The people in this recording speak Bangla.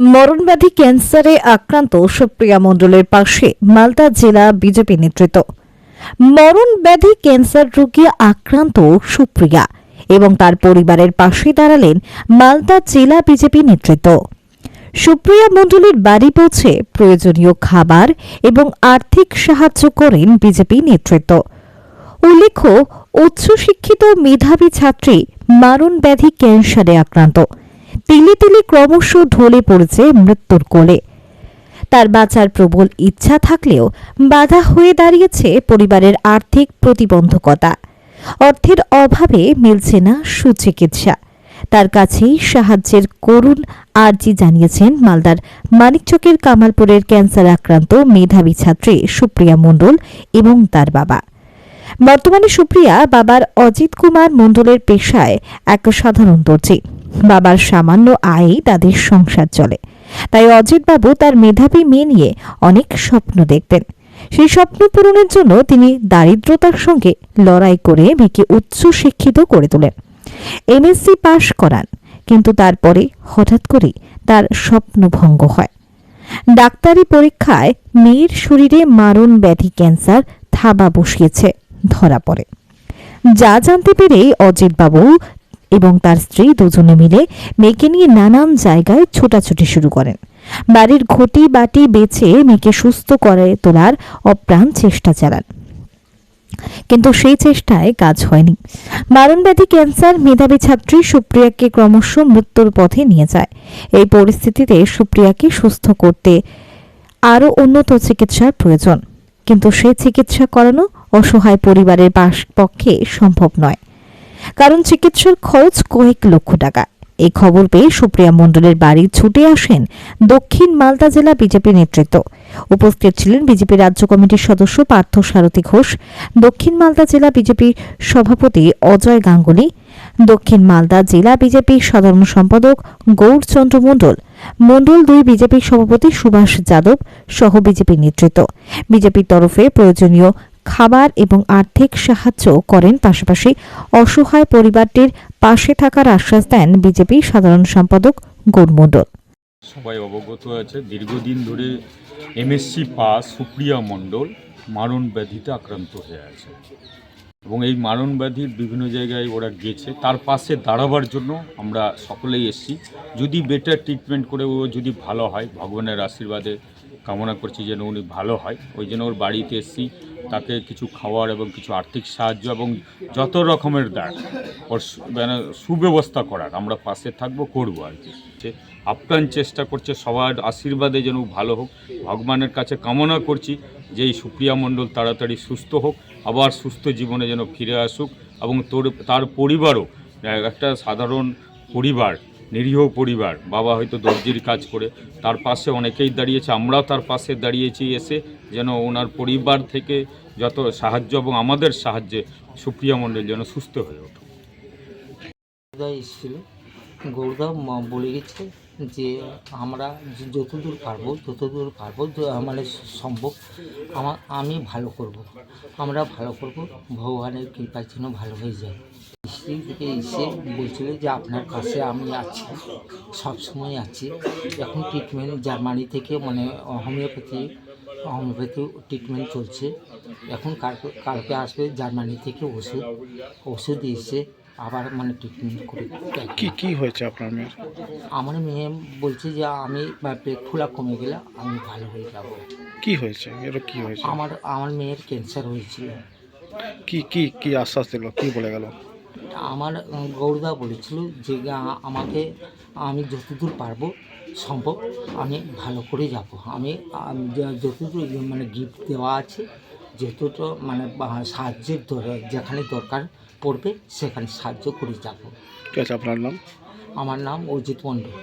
মরণব্যাধি ক্যান্সারে আক্রান্ত সুপ্রিয়া মণ্ডলের পাশে মালদা জেলা বিজেপি নেতৃত্ব। মরণব্যাধি ক্যান্সার রোগী আক্রান্ত সুপ্রিয়া এবং তার পরিবারের পাশে দাঁড়ালেন মালদা জেলা বিজেপি নেতৃত্ব। সুপ্রিয়া মণ্ডলের বাড়ি পৌঁছে প্রয়োজনীয় খাবার এবং আর্থিক সাহায্য করেন বিজেপি নেতৃত্ব। উল্লেখ্য, উচ্চশিক্ষিত মেধাবী ছাত্রী মারণ ব্যাধি ক্যান্সারে আক্রান্ত। তিলে তিলে ক্রমশ ঢলে পড়েছে মৃত্যুর কোলে। তার বাঁচার প্রবল ইচ্ছা থাকলেও বাধা হয়ে দাঁড়িয়েছে পরিবারের আর্থিক প্রতিবন্ধকতা। অর্থের অভাবে মিলছে না সুচিকিৎসা। তার কাছেই সাহায্যের করুণ আর্জি জানিয়েছেন মালদার মানিকচকের কামালপুরের ক্যান্সার আক্রান্ত মেধাবী ছাত্রী সুপ্রিয়া মণ্ডল এবং তার বাবা। বর্তমানে সুপ্রিয়া বাবার অজিত কুমার মণ্ডলের পেশায় এক সাধারণ দর্জি। বাবার সামান্য আয়েই তাদের সংসার চলে। তাই অজিতবাবু তার মেধাবী মেয়ে নিয়ে অনেক স্বপ্ন দেখতেন। সেই স্বপ্ন পূরণের জন্য তিনি দারিদ্রতার সঙ্গে লড়াই করে মেয়েকে উচ্চ শিক্ষিত করে তোলেন। এমএসসি পাশ করান, কিন্তু তারপরে হঠাৎ করে তার স্বপ্ন ভঙ্গ হয়। ডাক্তারি পরীক্ষায় মেয়ের শরীরে মারণ ব্যাধি ক্যান্সার থাবা বসিয়েছে ধরা পড়ে। যা জানতে পেরে অজিতবাবু এবং তার স্ত্রী দুজনে মিলে মেয়েকে নিয়ে নানান জায়গায় ছোটাছুটি শুরু করেন। বাড়ির ঘটি বাটি বেছে মেয়েকে সুস্থ করে তোলার অপ্রাণ চেষ্টা চালান। কিন্তু সেই চেষ্টায় কাজ হয়নি। মারণব্যাধি ক্যান্সার মেধাবী ছাত্রী সুপ্রিয়াকে ক্রমশ মৃত্যুর পথে নিয়ে যায়। এই পরিস্থিতিতে সুপ্রিয়াকে সুস্থ করতে আরও উন্নত চিকিৎসার প্রয়োজন। কিন্তু সেই চিকিৎসা করানো অসহায় পরিবারের পক্ষে সম্ভব নয়। কারণ চিকিৎসার খরচ কয়েক লক্ষ টাকা। এই খবর পেয়ে সুপ্রিয়া মণ্ডলের বাড়ি ছুটে আসেন দক্ষিণ মালদা জেলা বিজেপি নেতৃত্ব। উপস্থিত ছিলেন বিজেপি রাজ্য কমিটির সদস্য পার্থ সারথী ঘোষ, দক্ষিণ মালদা জেলা বিজেপি সভাপতি অজয় গাঙ্গুলি, দক্ষিণ মালদা জেলা বিজেপির সাধারণ সম্পাদক গৌরচন্দ্র মণ্ডল মণ্ডল দুই বিজেপির সভাপতি সুভাষ যাদব সহ বিজেপি নেতৃত্ব। বিজেপির তরফে প্রয়োজনীয় খাবার এবং আর্থিক সাহায্য করেন, পাশাপাশি অসহায় পরিবারটির পাশে থাকার আশ্বাস দেন বিজেপি সাধারণ সম্পাদক গৌর মণ্ডল সবাই অবগত আছে, দীর্ঘদিন ধরে এমএসসি পাস সুপ্রিয়া মণ্ডল মারণ ব্যাধিতে আক্রান্ত হয়ে আছে। এবং এই মারণ ব্যাধির বিভিন্ন জায়গায় ওরা গেছে, তার পাশে দাঁড়াবার জন্য আমরা সকলেই এসেছি। যদি বেটার ট্রিটমেন্ট করে ও যদি ভালো হয়, ভগবানের আশীর্বাদে কামনা করছি যেন উনি ভালো হয়। ওই জন্য ওর বাড়িতে এসেছি। তাকে কিছু খাওয়ার এবং কিছু আর্থিক সাহায্য এবং যত রকমের দেয় ওর মানে সুব্যবস্থা করার, আমরা পাশে থাকব, করব আর কি। আপ্রাণ চেষ্টা করছে, সবার আশীর্বাদে যেন ভালো হোক। ভগবানের কাছে কামনা করছি যে এই সুপ্রিয়া মণ্ডল তাড়াতাড়ি সুস্থ হোক, আবার সুস্থ জীবনে যেন ফিরে আসুক এবং তোর, তার পরিবারও, একটা সাধারণ পরিবার নিরীহ পরিবার, বাবা হয়তো দর্জির কাজ করে, তার পাশে অনেকেই দাঁড়িয়েছে, আমরাও তার পাশে দাঁড়িয়েছি এসে যেন ওনার পরিবার থেকে যত সাহায্য এবং আমাদের সাহায্যে সুপ্রিয়া মণ্ডল যেন সুস্থ হয়ে ওঠে। এসেছিল। গৌরদা বলে গেছে যে, আমরা যতদূর পারব যতদূর পারব মানে সম্ভব আমার আমি ভালো করব। আমরা ভালো করব, ভগবানের কৃপার জন্য ভালো হয়ে যায়। স্ত্রী থেকে এসে বলছিল যে আপনার কাছে আমি আছি সব সময় আছি। এখন ট্রিটমেন্ট জার্মানি থেকে মানে হোমিওপ্যাথি হোমিওপ্যাথি ট্রিটমেন্ট চলছে। এখন কালকে কালকে আসবে জার্মানি থেকে ওষুধ ওষুধ এসে আবার মানে ট্রিটমেন্ট করে কি কি হয়েছে আপনার মেয়ের? আমার মেয়ে বলছে যে আমি পেট ফুলা কমে গেলে আমি ভালো হয়ে যাব। কি হয়েছে? এটা কি হয়েছে? আমার আমার মেয়ের ক্যান্সার হয়েছিল। কি কি কি আশ্বাস দিল? কি বলে গেল? আমার গৌরদা বলেছিল যে আমাকে আমি যতদূর পারব সম্ভব আমি ভালো করে যাব। আমি যতটুকু যতদূর মানে গিফট দেওয়া আছে যতটা মানে সাহায্যের যেখানে দরকার পড়বে সেখানে সাহায্য করে যাব। ঠিক আছে আপনার নাম? আমার নাম অজিত মণ্ডল।